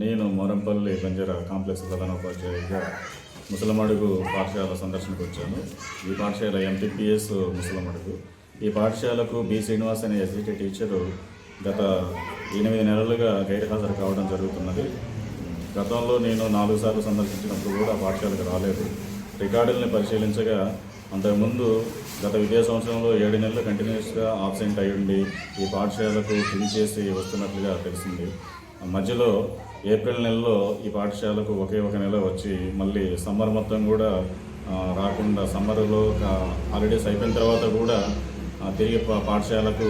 నేను మోరంపల్లి బంజారా కాంప్లెక్స్ ప్రధానోపాధ్యాయుడిగా ముసలమడుగు పాఠశాల సందర్శనకు వచ్చాను. ఈ పాఠశాల ఎంపీపీఎస్ ముసలమడుగు ఈ పాఠశాలకు బి. శ్రీనివాస్ అనే ఎస్జిటి టీచరు గత ఎనిమిది నెలలుగా గైర్హాజరు కావడం జరుగుతున్నది. గతంలో నేను నాలుగు సార్లు సందర్శించినప్పుడు కూడా పాఠశాలకు రాలేదు. రికార్డుల్ని పరిశీలించగా అంతకుముందు గత విద్యా సంవత్సరంలో ఏడు నెలలు కంటిన్యూస్గా ఆబ్సెంట్ అయ్యుండి ఈ పాఠశాలకు ఫిల్ చేసి వస్తున్నట్లుగా తెలిసింది. మధ్యలో ఏప్రిల్ నెలలో ఈ పాఠశాలకు ఒకే ఒక నెల వచ్చి మళ్ళీ సమ్మర్ మొత్తం కూడా రాకుండా సమ్మర్లో హాలిడేస్ అయిపోయిన తర్వాత కూడా తిరిగి పాఠశాలకు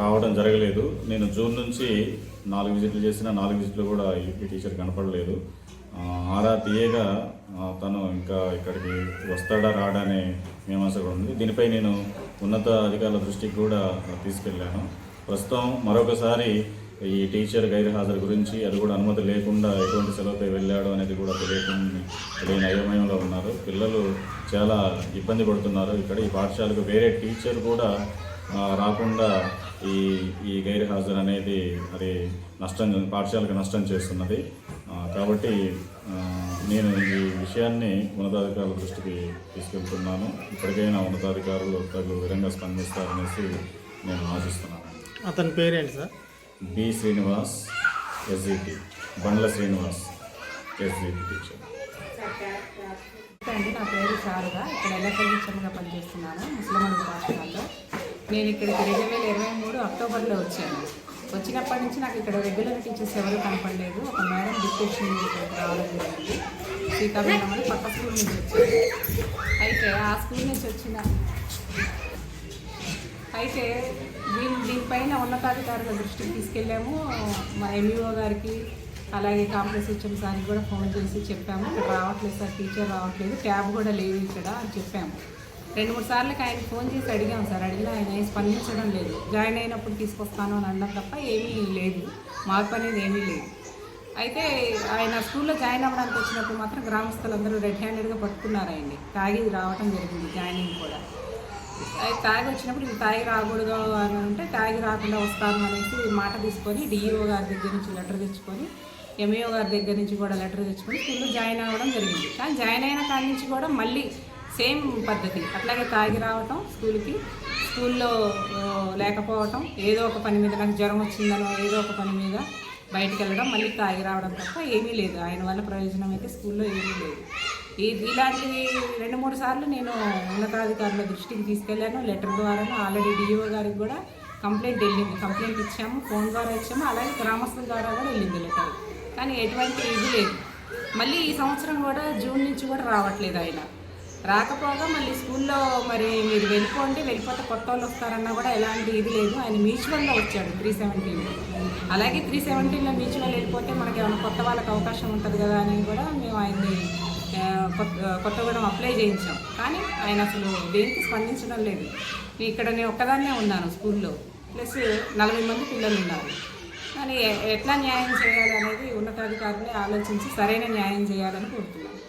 రావడం జరగలేదు. నేను జూన్ నుంచి నాలుగు విజిట్లు చేసిన నాలుగు విజిట్లు కూడా ఈ టీచర్ కనపడలేదు. ఆరా తీయగా తను ఇంకా ఇక్కడికి వస్తాడా రాడా అనే మీమాంస కూడా ఉంది. దీనిపై నేను ఉన్నత అధికారుల దృష్టికి కూడా తీసుకెళ్ళాను. ప్రస్తుతం మరొకసారి ఈ టీచర్ గైర్హాజరు గురించి అది కూడా అనుమతి లేకుండా ఎటువంటి సెలవుపై వెళ్ళాడు అనేది కూడా తెలియకుండా తెలియని అయోమయంలో ఉన్నారు. పిల్లలు చాలా ఇబ్బంది పడుతున్నారు. ఇక్కడ ఈ పాఠశాలకు వేరే టీచర్ కూడా రాకుండా ఈ ఈ గైర్హాజరు అనేది అది నష్టం పాఠశాలకు నష్టం చేస్తున్నది. కాబట్టి నేను ఈ విషయాన్ని ఉన్నతాధికారుల దృష్టికి తీసుకెళ్తున్నాను. ఇప్పటికైనా ఉన్నతాధికారులు తగు విధంగా స్పందిస్తారనేసి నేను ఆశిస్తున్నాను. అతని పేరేంటి sir? B Srinivas SGT Bandla Srinivas SGT teacher. అండి నా పేరు శారద. ఇక్కడ ఎలక్ట్రిక్ టీచర్గా పనిచేస్తున్నాను ముస్లిం పాఠశాలలో నేను ఇక్కడికి రెండు వేల ఇరవై మూడు అక్టోబర్లో వచ్చాను. వచ్చినప్పటి నుంచి నాకు ఇక్కడ రెగ్యులర్ టీచర్స్ ఎవరు కనపడలేదు. ఒక మేడం డిస్కషన్ రావడం జరిగింది. సీతా మేడం అని పక్క స్కూల్ నుంచి వచ్చాను. అయితే ఆ స్కూల్ నుంచి వచ్చిన అయితే దీని దీనిపైన ఉన్నతాధికారుల దృష్టికి తీసుకెళ్ళాము. మా ఎంఈఓ గారికి అలాగే కాంప్లెక్స్ హెచ్ఎం సార్కి కూడా ఫోన్ చేసి చెప్పాము. ఇక్కడ రావట్లేదు సార్ టీచర్ రావట్లేదు ట్యాబ్ కూడా లేదు ఇక్కడ అని చెప్పాము. రెండు మూడు సార్లకి ఆయన ఫోన్ చేసి అడిగాము సార్. అడిగినా ఆయన స్పందించడం లేదు. జాయిన్ అయినప్పుడు తీసుకొస్తాను అని అన్నారు తప్ప ఏమీ లేదు. మార్పు అనేది ఏమీ లేదు. అయితే ఆయన స్కూల్లో జాయిన్ అవ్వడానికి వచ్చినప్పుడు మాత్రం గ్రామస్తులందరూ రెడ్ హ్యాండెడ్గా పట్టుకున్నారు ఆయన్ని. తాగి రావడం జరిగింది జాయినింగ్ కూడా. తాగి వచ్చినప్పుడు ఇది తాగి రాకూడదు అని అంటే తాగి రాకుండా వస్తాను అనేసి మాట తీసుకొని డిఈఓ గారి దగ్గర నుంచి లెటర్ తెచ్చుకొని ఎంఈఓ గారి దగ్గర నుంచి కూడా లెటర్ తెచ్చుకొని స్కూల్లో జాయిన్ అవ్వడం జరిగింది. కానీ జాయిన్ అయిన కాడి నుంచి కూడా మళ్ళీ సేమ్ పద్ధతి. అట్లాగే తాగి రావటం స్కూల్కి స్కూల్లో లేకపోవటం ఏదో ఒక పని మీద నాకు జ్వరం వచ్చిందనో ఏదో ఒక పని మీద బయటికి వెళ్ళడం మళ్ళీ తాగి రావడం తప్ప ఏమీ లేదు. ఆయన వల్ల ప్రయోజనం అయితే స్కూల్లో ఏమీ లేదు. ఈ ఇలాంటివి రెండు మూడు సార్లు నేను ఉన్నతాధికారుల దృష్టికి తీసుకెళ్ళాను. లెటర్ ద్వారాను ఆల్రెడీ డిఓ గారికి కూడా కంప్లైంట్ వెళ్ళింది. కంప్లైంట్ ఇచ్చాము ఫోన్ ద్వారా ఇచ్చాము అలాగే గ్రామస్తుల ద్వారా కూడా వెళ్ళింది లెటర్. కానీ ఎటువంటి ఇది లేదు. మళ్ళీ ఈ సంవత్సరం కూడా జూన్ నుంచి కూడా రావట్లేదు ఆయన. రాకపోగా మళ్ళీ స్కూల్లో మరి మీరు వెళ్ళిపోండి వెళ్ళిపోతే కొత్త వాళ్ళు వస్తారన్నా కూడా ఎలాంటి ఇది లేదు. ఆయన మ్యూచువల్లో వచ్చాడు త్రీ సెవెంటీన్లో అలాగే త్రీ సెవెంటీన్లో మ్యూచువల్ వెళ్ళిపోతే మనకి ఏమైనా కొత్త వాళ్ళకి అవకాశం ఉంటుంది కదా అని కూడా మేము ఆయన్ని కొత్త కొత్తగూడెం అప్లై చేయించాం. కానీ ఆయన అసలు దేనికి స్పందించడం లేదు. ఇక్కడ నేను ఒక్కదాన్నే ఉన్నాను స్కూల్లో. ప్లస్ నలభై మంది పిల్లలు ఉన్నారు. కానీ ఎట్లా న్యాయం చేయాలి అనేది ఉన్నతాధికారులే ఆలోచించి సరైన న్యాయం చేయాలని కోరుతున్నాను.